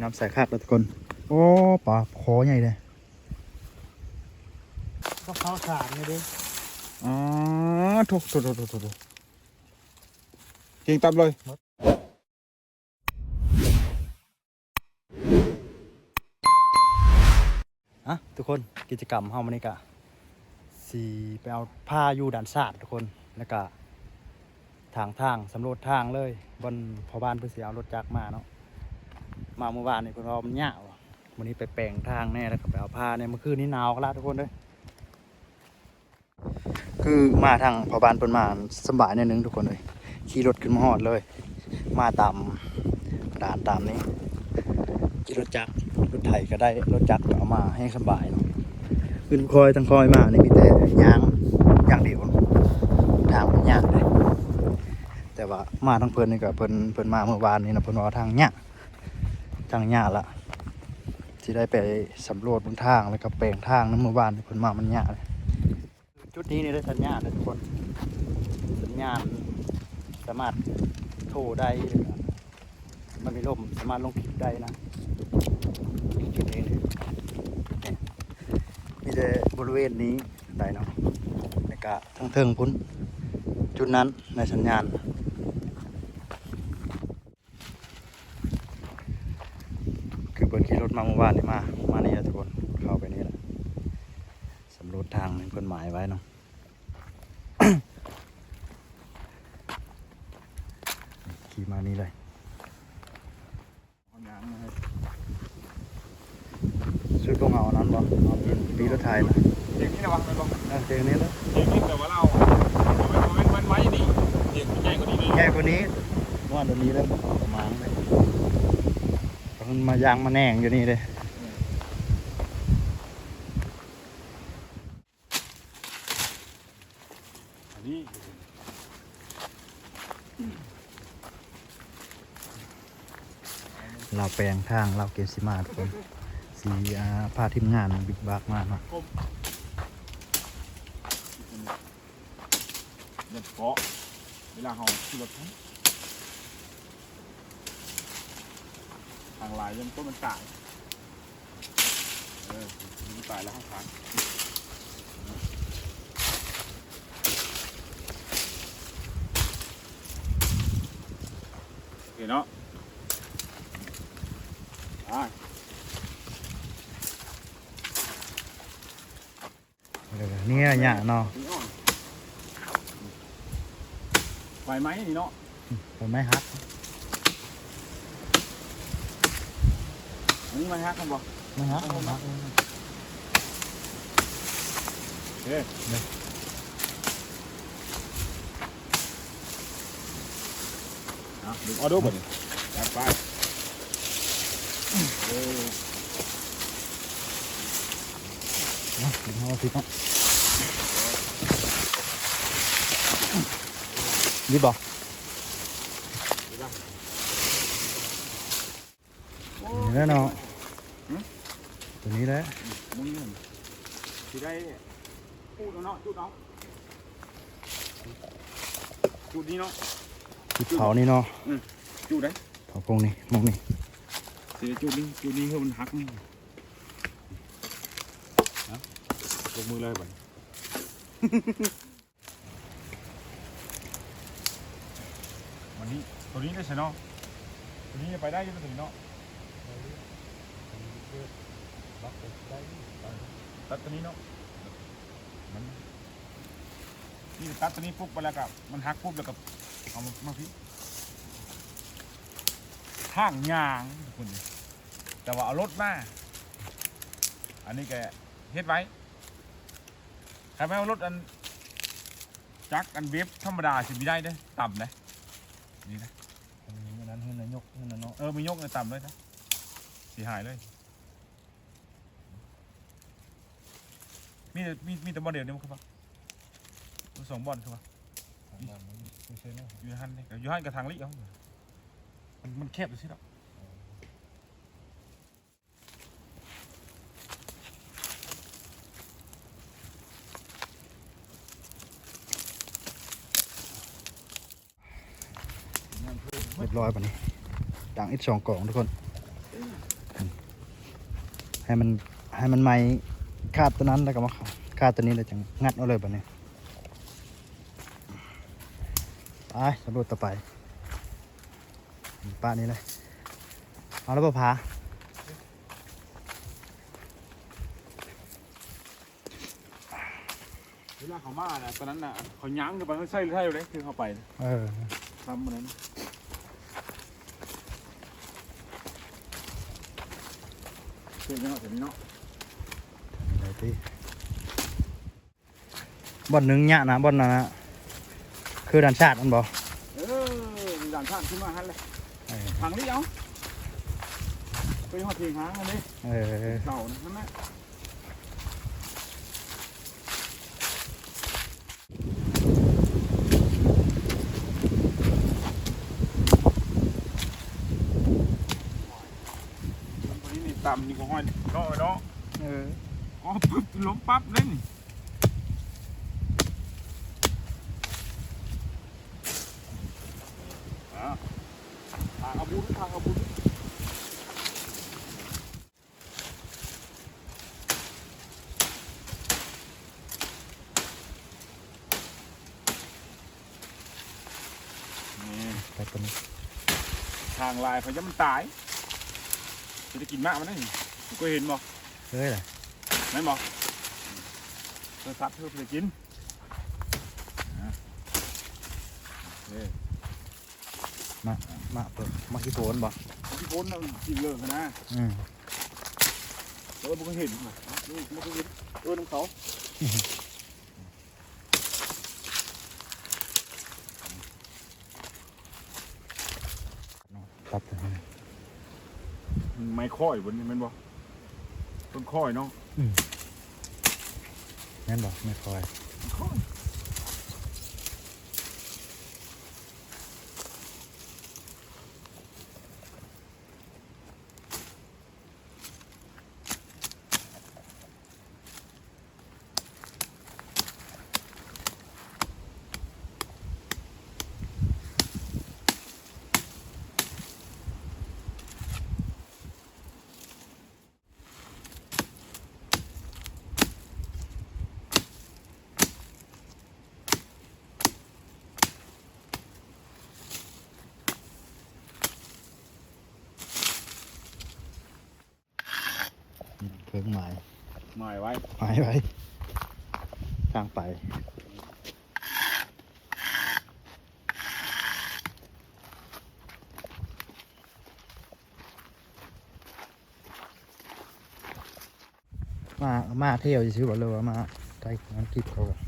น้ำใส่คาดแล้วทุกคน โอ้ปลาคอใหญ่เลยก็เข้าสารเลยดิอ๋อถูกถูกถูกถูกถูกเก่งตับเลยอะทุกคนกิจกรรมเฮามันนี่กะสีไปเอาผ้าอยู่ด่านศาสตร์ทุกคนแล้วก็ทางทางสำรวจทางเลยบนพอบ้านเพื่อสีเอารถจักรมาเนาะ มาเมื่อวานนี่เพื่นว่ามันยาววันนี้ไปแปลงทางแน่แล้วก็ไปเอาผ้าเนี่ยเมื่อคืนนี้หนาวก็ละทุกคนเลยคือมาทางพอบานเปินมาสบายหนิดนึงทุกคนเลยขี่รถขึ้นมาหอดเลย มาตามกระดานตามนี้ขี่รถจักรรถไถก็ได้รถจักรก็เอามาให้สบายเนาะขึ้นคอยตั้งคอยมานี่มีแต่ยางยางเดียวทางมันยากเลยแต่ว่ามาทางเพิ่นนี่ก็เพิ่นเพิ่นมาเมื่อวานนี่นะเพิ่นว่าทางยาก ทางหยาละที่ได้ไปสำรวจบนทางแล้วก็แปลงทางนั้นเมื่อวานนี่เพิ่นมามันหยาเลยจุดนี้นี่ได้สัญญาณนะทุกคน สัญญาณสามารถโทรได้หรือว่ามันมีลมสามารถลงคลิปได้นะจุดนี้นี่มีแต่บริเวณนี้ได้เนาะในกะทั้งเทิงพุ่นจุดนั้นในสัญญาณ คือเปิดขี่ร ถมาเมื่อวานนี่มา มานี่แหละทุกคน เข้าไปนี่แหละสำรวจทางเป็นกฎหมายไว้เนาะขี่มานี่เลยชุดลงเอาอันนั้นบ่เอาปีนปีรถไทยนะเด็กนี่นะวะไม่บอกเออเตียงนี้แล้วเด็กนี่แต่ว่าเรามันมันไว้นี่เด็กใหญ่กว่านี้เลยแค่กว่านี้ว่าเดี๋ยวนี้แล้วประมาณเลย มันมายางมาแหน่งอยู่นี่เลยอันนี้เราแปลงทางเราเกมซิมาทุกคนสีอ่าพาทีมงานบิ๊กบักมาเนาะเด็กเกาะเวลาเขาขี่รถทางลายยังต้นมันตายเออมันตายแล้วข้างทางเห็นเนาะอ่าเดี๋ยวๆเนี่ยเนี่ยเนาะไฟไหมนี่เนาะผมไม่ฮักอันนี้มันฮักกันบ่ไม่ฮักไม่ฮักเฮ้ยเอาดึงออโต้บ่ นี่จัดไปเออเนาะถึงเอาสิเนาะนี่บอ นี่แหล้วเนาะตัวนี้แหละมึงนี่สิได้พูดเนาะจุดเนาะจุดนี้เนาะจุดเผานี่เนาะจุดได้เผาพงนี่มองนี่สิได้จุดนี้จุดนี้คือมันหักนี่ฮะลงมือเลยบ่วันนี้ตัวนี้ได้ใช่เนาะตัวนี้ไปได้ยังตัวนี้เนาะ ตัดตัวนี้เนาะมันนี่ตัดตัวนี้ปุ๊บไปแล้วกับมันหักปุ๊บแล้วกับเอามามาพี่ข้างยางทุกคนนี่แต่ว่าเอารถมาอันนี้แกเฮ็ดไว้ใครไม่เอารถอันจักรอันเวฟธรรมดาสิมีได้เด้อต่ำเลยนี่นะอันนั้นให้นายกให้นายกเออมียกเลยต่ำเลยนะสีหายเลย มีแต่มีมีแต่บอลเดียวนี่มั้งครับมีสองบอลครับอยู่หันนี่กับอยู่หันกับทางลิเอามันมันแคบเลยสิเนาะเรียบร้อยป่ะนี่ดังอีกสองกล่องทุกคน ให้มันให้มันไหม คาดตัวนั้นแล้วก็มาคาดตัวนี้แล้วจังงัดเอาเลยแบบนี้ไปสำรวจต่อไปป้านี้เลยเอาแล้วป่ะพาเวลาเขามาน่ะตอนนั้นน่ะเขายั้งกันไปเขาใส่ใส่เลยคือเขาไปเออทำมันนั้นเชื่อยังไงแบบนี้เนาะ ไหนที่บอลหนึ่งเนี่ยนะบอลนะนะคือดันชาติมันบอกเออมีด่านท่านขึ้นมาฮันเลยเออทางนี้เอาไปหอดเทียงหางอันนี้เออเก่านะนั่นแหละคนนี้นี่ต่ำนี่ก็ห้อยเนาะเนาะเออ อ๋อปึ๊บล้มปั๊บเลยนี่อ่าทางอาบุญทางอาบุญนี่ไปตัวนี้ทางลายเขาจะมันตายจะได้กินมากมันได้นี่กูก็เห็นบ่เฮ้ยล่ะ แม่นบ่เพื่อซัดเพื่อไปกินอะโอเคมาเปิดมาขี้โผนบอกที่พ้นน่ะกินเลยนะอืมเออบุกเห็นมานี่บุกเห็นเออน้ำเขาตัดตัวนี้ไม่ค่อยบนนี้แม่นบ่ต้นค่อยเนาะ แม่นบอกไม่คอย ต้นค่อยเพิ่งหมายหมายไว้หมายไว้ทางไปมามาเที่ยวจะซื้อบ่เลยว่ามาไทยงานคลิปเขาก่อน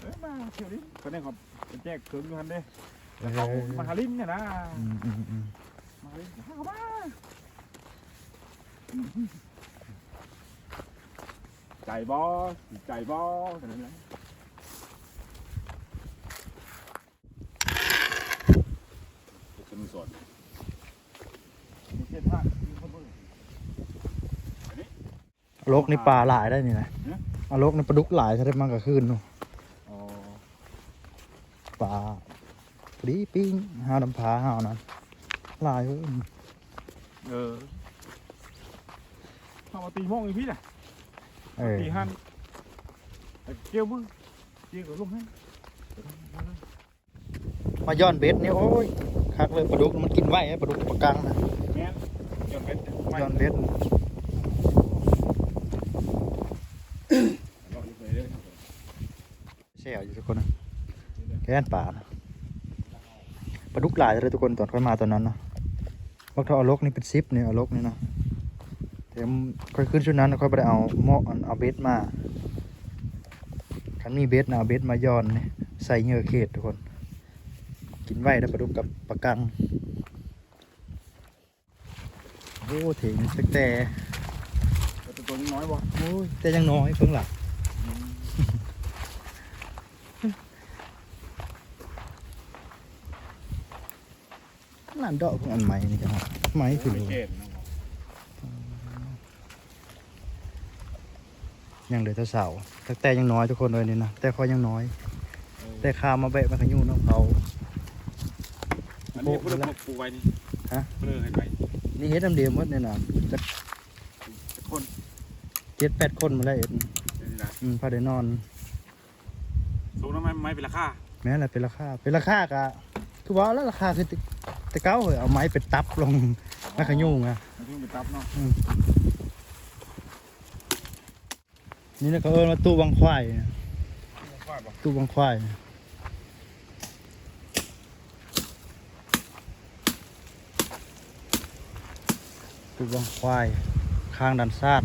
เอ้ยมาเที่ยวดิตอนนี้เขาไปแจกเครื่องอยู่หันเด้เออเขามาหาลิมเนี่ยนะอืมอืมอืมมาหาลิมเข้ามา ใจบอใจบอกันนั้นแหละจะมีส่วนมีเส้นทางมีคนเบิ่งลกนี่ปลาหลายได้นี่นะฮะเอาลกนี่ปลาดุกหลายถ้าได้มากกว่าคืนนู่นอ๋อปลาปรีปิ้งหาดำผาหาเอานั้นหลายเว้ยเออเข้ามาตีโมงอีกพี่น่ะ เออตีหันแต่เกี่ยวมึงเกี่ยวกับลูกให้มาย้อนเบ็ดนี่โอ้ยคักเลยปลาดุกมันกินไว้ไอ้ปลาดุกปลากังนะแม่นย้อนเป็นไม่ย้อนเบ็ดเราอีกเลยเด้อครับผมแช่อยู่ทุกคนนะแค่นป่านะปลาดุกหลายเลยทุกคนตอนค่อยมาตอนนั้นเนาะบอกถ้าเอาลกนี่เป็นซิปเนี่ยเอาลกนี่เนาะ แต่ค่อยขึ้นชุดนั้นค่อยไปเอาหม้อเอาเบ็ดมาคันมีเบ็ดนะเอาเบ็ดมาย้อนใส่เหยื่อเขตทุกคน กินไว้แล้วปลาดุกกับปลากังโอ้เถงแต่แต่ตัวนี้น้อยบ่โอ้ยแต่ยังน้อยเพิ่งหลับนั่นดอกพวกอันใหม่นี่จังหวะไม้ถึงไม่เก่งนะ ยังเหลือแต่เสาแต่แต่ยังน้อยทุกคนเลยนี่นะแต่คอยยังน้อยเออแต่ข้าวมาแบะมาขยุ่น้องเขาอันนี้เพื่อนปลูกไว้นี่ฮะเพื่อนให้ไปนี่เฮ็ดน้ำเดียวหมดเนี่ยนะจะคนเจ็ดแปดคนมาได้เอ็ดนี่นะอืมพอได้นอนสูงน้ำไม้ไม้เป็นราคาแม้อะไรเป็นราคาเป็นราคากะคือว่าแล้วราคาคือแตแตะเก้าเหยเอาไม้ไปตับลงแล้วขยุ่งอะมันถึงไปตับเนาะ นี่นะเขาเอิ้นว่าตู้บังควายนะตู้บังควายนะตู้บังควาย ข้างดันซาด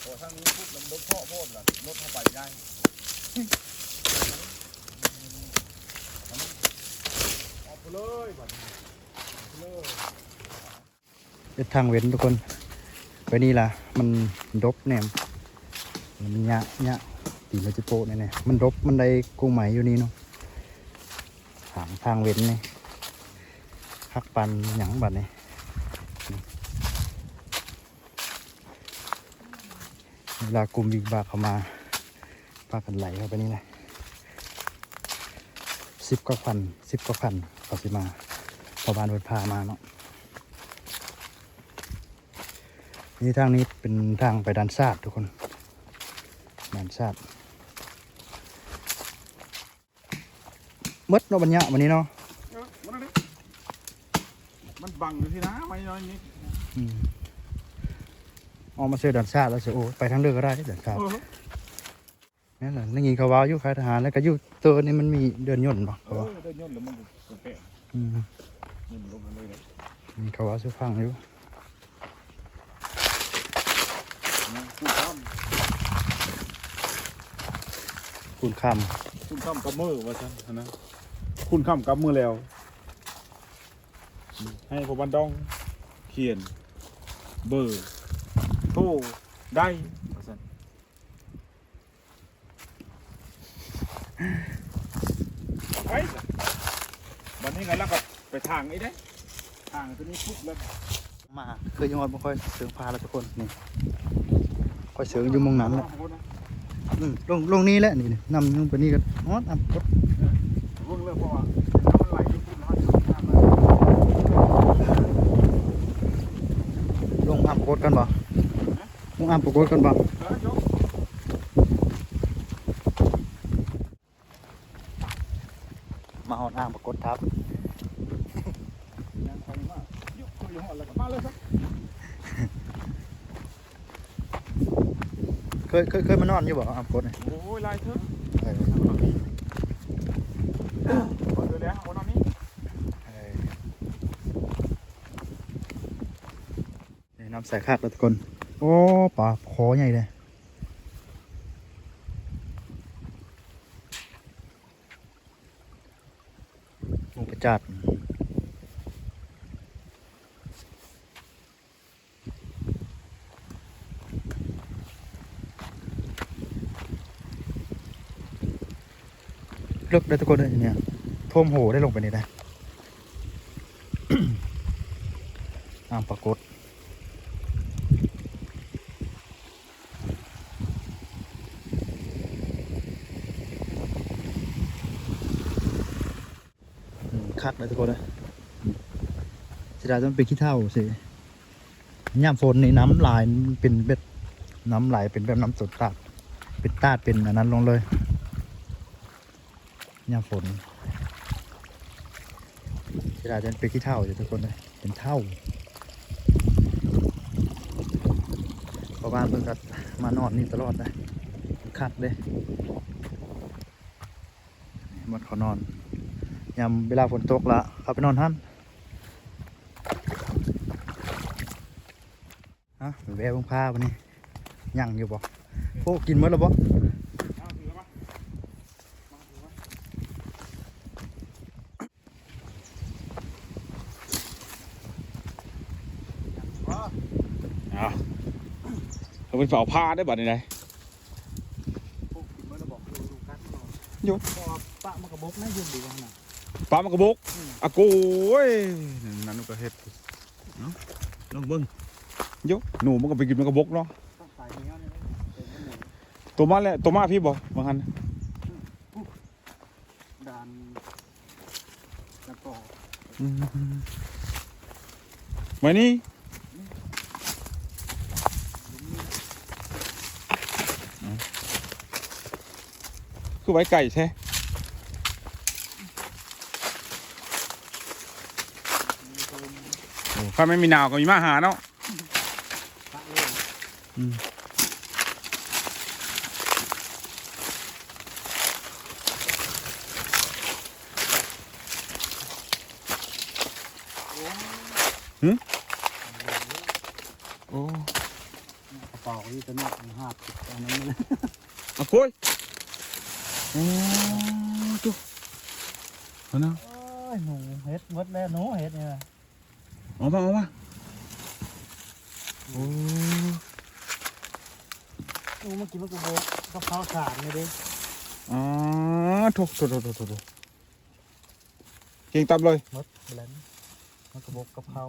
โอ้ทางนี้ปุ๊บลำรถเพาะโพดล่ะ รถเข้าไปได้ออกไปเลยบัดเลยเป็นทางเว้นทุกคนไปนี่ล่ะ มันดบแหนมมันยะยะตีมันจะโปะเนี่ยเนี่ยมันดบมันได้กุ้งไหมอยู่นี่เนาะทางทางเว้นนี่ฮักปันหยังบัดนี่ ลากลุ่มบิ๊กบากเข้ามาพากันไหลเข้าไปนี่เลยสิบกว่าพันสิบกว่าพันเขาสิมาพอบานเปิดพามาเนาะนี่ทางนี้เป็นทางไปดันซาดทุกคนดันซาดมดเนาะบัญญะวันนี้เนาะเออมันอะไรมันบังอยู่ที่น้าไม่น้อยนิด อืมออกมาเสือดันซาดแล้วเสือโอ้ไปทางเรือก็ได้ดันซาดเออนั่นแหละนั่งยินเขาว่าอยู่ค่ายทหารแล้วก็อยู่ตัวนี้มันมีเดินยนต์ป่ะเอเขาอว่าได้ย่นแล้วมันก็แปะอืมนี่มันลงมาเลยเลยมีเขาว่าสุฟังอยู่นะคุณข้ามคุณคคุณข้ามกับมือว่าฉันนะคุณข้ามกับมือแล้ว ให้พอบันดองเขียน เบอร์โทรได้ว่าซั่นไปจ้ะวันนี้ไงแล้วก็ไปทางไอ้เด้ทางตัวนี้ปุ๊บแล้วำมาเคยยังอดไม่ค่อยเสืองพาแล้วทุกคนนี่ค่อยเสืองอยู่หมองนั้นแหละอืมลงลงนี้แหละนี่นี่นำลงไปนี่กันอ๋อทำกดเพิ่งเลิกเพราะว่าถ้ามันไหลญี่ปุ่นเขาจะทำอะไรลงอ่ำกดกันบ่ ลงอ่ำกดกันบ่เออยกมาหอดอ่างปรากฏทับยังไปมากยกตัวอยู่หอดแล้วก็มาเลยครับเคยเคยเคยมานอนอยู่บ่อ่างปรากฏนี่โอ้ยลายเถอะเออคนเดือดแล้วคนนอนนี้เออนี่น้ำใส่คากแล้วทุกคน โอ้ปลาคอใหญ่เลยลงไปจัดเลือกได้ทุกคนเลยเนี่ยท่วมโหได้ลงไปนี่ได้ อ่างปรากฏ คักเลยทุกคนเลยสิดาต้องเป็นขี้เท่าสิย่ามฝนในน้ำลายเป็นเบ็ดน้ำไหลเป็นแบบน้ำสดตาดเป็นตาดเป็นอันนั้นลงเลยย่ามฝนสิดาจะเป็นขี้เท่าอยู่ทุกคนเลยเป็นเท่าเพราะว่าเพิ่งก็มานอนนี่ตลอดเลยคัดเลยมันขานอน ยามเวลาฝนตกละเขาไปนอนท่านฮะแวะเบงผ้าวันนี้ยังอยู่บ่โอ้กินหมดแล้วบ่เอาถือมามาถือมาเอาเขาเป็นเสาผ้าได้บัดนี้ไงโอ้กินหมดแล้วบ่ดูดูกันนอนอยู่พอปะมันกระบกนะยืนดีกันนะ ปลามันกระบกอะโก้ยนั่นก็เฮ็ดเนาะลองเบิ่งยกหนูมันก็ไปกินมันกระบกเนาะต้องใส่เงี้ยนี่ตัวมาแล้วตัวมาพี่บ่บางคันดานกระปออืมไว้นี่เอาคือไว้ไก่ใช่ โอ้ข้าไม่มีหนาวก็มีมาหาเนาะพระเลยอืมโอ้กระเป๋าที่จะนอกหักตอนนั้นเลยเอาคุยโอ้จุ๊เอาเนาะโอ้ยหนูเฮ็ดหมดแล้วหนูเฮ็ดเนี่ย เอามาเอามาโอ้หนูเมื่อกี้มันกระโบกกระเพราสารเลยดิอ๋อถูกถูกถูกถูกถูกเก่งตับเลยหมดแบลนมันกระโบกกระเพรา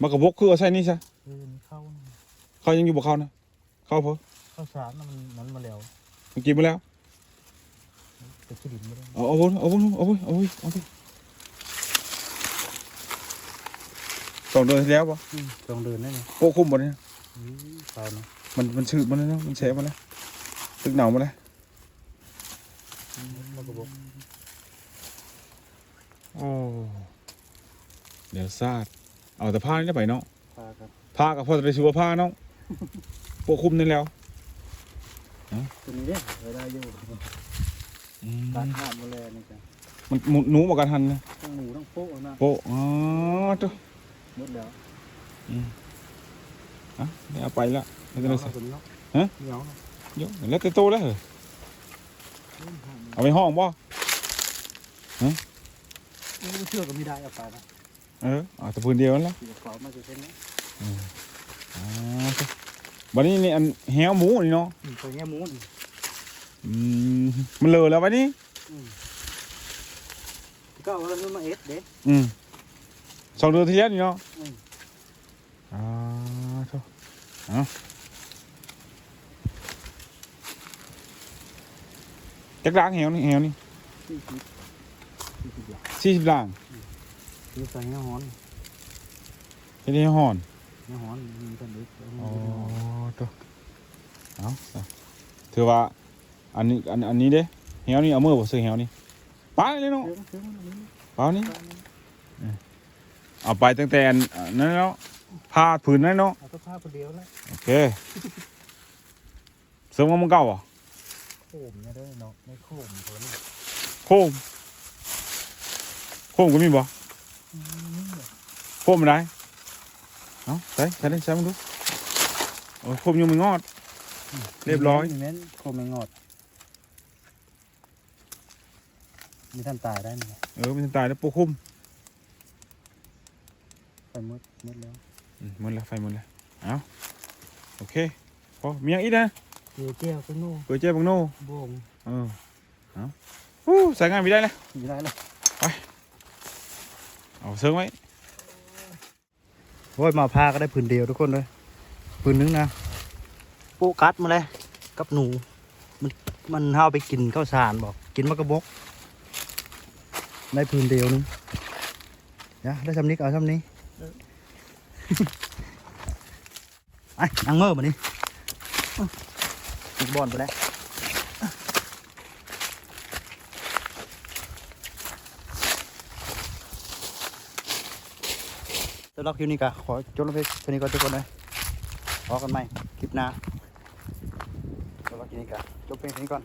มากระบอกคือเอาใส่นี่ซะคือมันเข้าเขายังอยู่บ่เขานะเขาเพอข้าวสารน่ะมันมันมาแล้วเมื่อกี้มาแล้วจะขี้ดินไม่ได้ เอาเอาบุเอาบุเอาบุเอาบุเอาบุ สองเดือนที่แล้วปะลองเดินได้ไหมโปะคุ้มหมดเนี่ยไปเนาะมันมันชืดมาแล้วเนาะมันแฉะมาแล้วตึกหนาวมาแล้วมันกระโบกโอ้เดี๋ยวซาดเอาแต่ผ้านี่ได้ไปเนาะพากันผ้ากับพ่อจะได้ชื่อว่าผ้าเนาะโปะคุ้มนี่แล้วตัวนี้เนี่ยเวลาอยู่การห้ามมาแล้วนี่จ้ะมันหมูหนูมากันทันนะทั้งหมูทั้งโป๊ะนะโปะอ๋อตัว หมดแล้วอะได้เอาไปละไม่ต้องใส่ตัวนี้เนาะฮะเหนียวเนาะเดี๋ยวแล้วแต่โตแล้วเหรอเอาไปห้องบ่ไม่เชื่อก็ไม่ได้เอาไปนะเออเอาแต่พื้นเดียวนั่นแหละที่กระเป๋ามาจะเส้นนี้อ๋อจ้ะวันนี้นี่อันแหวหมูนี่เนาะอืมตัวเนี้ยหมูนี่อืมมันเลอะแล้ววันนี้ก็เอาแล้วมันมาเอ็ดเด้อืม สองเดือนที่แล้วนี่เนาะอืมอ่าโถ่เอาจักรางแหวนี่แหวนี่สี่สิบสี่สิบหลักสี่สิบล่างคือใส่เนื้อหอนแค่นี้ห่อนเนื้อหอนมีกันดึกอ๋อตัวเอาเอาถือว่าอันนี้อันอันนี้เด้แหวนี่เอามือบ่ซื้อแหวนี่ป้าเลยเนาะเชื่อเชื่อมันป้านี่ เอาไปตั้งแต่อันอันนั้นเนาะผ้าผืนนั้นเนาะเอาตัวผ้าคนเดียวแล้วโอเคเสริมว่ามึงเก่าเหรอะโคมเนี่ยเด้อเนาะไม่โคมตัวนี้โค้งโค้งก็มีบ่โค้งมันได้เอาใส่ใส่ได้ใส่มึงดูโอ้ยโค้งยังไม่งอด เรียบร้อยเน้นโคมไม่งอดมีท่านตายได้ไหมเออมันตายแล้วโปะคุ้มไปห มดหมดแล้วอืมหมันละไฟหมันละเอาโอเคพอมีอย่างอีกนะเจียวเจียวก็นู่เปิดเจ๊บังโน่บ่งเออเอาอู้ใส่งานไม่ได้เลยอยู่ได้แล้วเอาเซิร์ฟไว้โอ้ยมาพาก็ได้ผืนเดียวทุกคนเลยผืนนึงนะปูกัดมาเลยกับหนู มันมันเฮาไปกินข้าวสารบอกกินมะกระบกได้ผืนเดียวนึงเดี๋ยวได้ชำนี้ก็เอาชำนี้ ไอ้นังเมื่อมาดิอีกบอลไปแล้วสำหรับคลิปนี้ก็ขอจบลงเพียงเท่านี้ก่อนทุกคนเลยพอกันใหม่คลิปหน้าสำหรับคลิปนี้ก็จบเพียงเท่านี้ก่อน